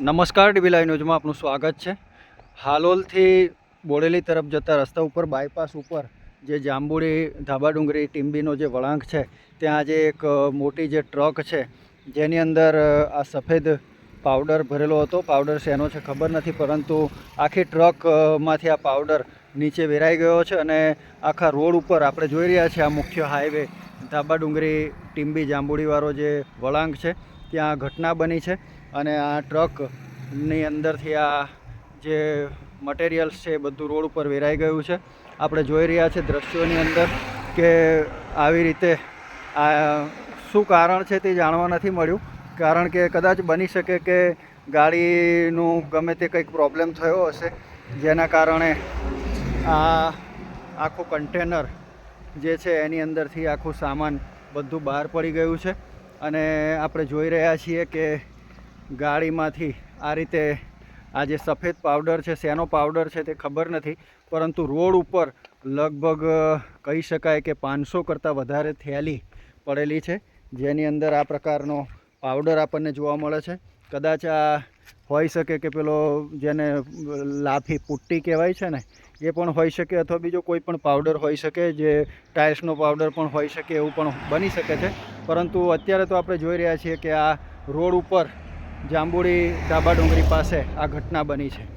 નમસ્કાર dB live ન્યૂઝમાં આપનું સ્વાગત છે. હાલોલથી બોડેલી તરફ જતા રસ્તા ઉપર, બાયપાસ ઉપર જે જાંબુડી ધાબા ડુંગરી ટીમ્બીનો જે વળાંક છે, ત્યાં આજે એક મોટી જે ટ્રક છે, જેની અંદર આ સફેદ પાવડર ભરેલો હતો. પાવડર શેનો છે ખબર નથી, પરંતુ આખી ટ્રકમાંથી આ પાવડર નીચે વેરાઈ ગયો છે અને આખા રોડ ઉપર આપણે જોઈ રહ્યા છીએ આ મુખ્ય હાઈવે ધાબા ડુંગરી ટીમ્બી જાંબુડીવાળો જે વળાંક છે. ત્યાં ઘટના બની છે અને આ ટ્રકની અંદરથી આ જે મટીરિયલ્સ છે એ બધું રોડ ઉપર વેરાઈ ગયું છે. આપણે જોઈ રહ્યા છે દ્રશ્યોની અંદર કે આવી રીતે આ શું કારણ છે તે જાણવા નથી મળ્યું. કારણ કે કદાચ બની શકે કે ગાડીનું ગમે તે કંઈક પ્રોબ્લેમ થયો હશે, જેના કારણે આ આખું કન્ટેનર જે છે એની અંદરથી આખું સામાન બધું બહાર પડી ગયું છે. અને આપણે જોઈ રહ્યા છીએ કે ગાડીમાંથી આ રીતે આ જે સફેદ પાવડર છે, શેનો પાવડર છે તે ખબર નથી, પરંતુ રોડ ઉપર લગભગ કહી શકાય કે પાંચસો કરતાં વધારે થેલી પડેલી છે, જેની અંદર આ પ્રકારનો પાવડર આપણને જોવા મળે છે. કદાચ આ હોઈ શકે કે પેલો જેને લાફી પુટ્ટી કહેવાય છે ને, એ પણ હોઈ શકે, અથવા બીજો કોઈ પણ પાવડર હોઈ શકે, જે ટાઇલ્સનો પાવડર પણ હોઈ શકે, એવું પણ બની શકે છે. પરંતુ અત્યારે તો આપણે જોઈ રહ્યા છીએ કે આ રોડ ઉપર જાંબુડી ડાબા ડુંગરી પાસે આ ઘટના બની છે.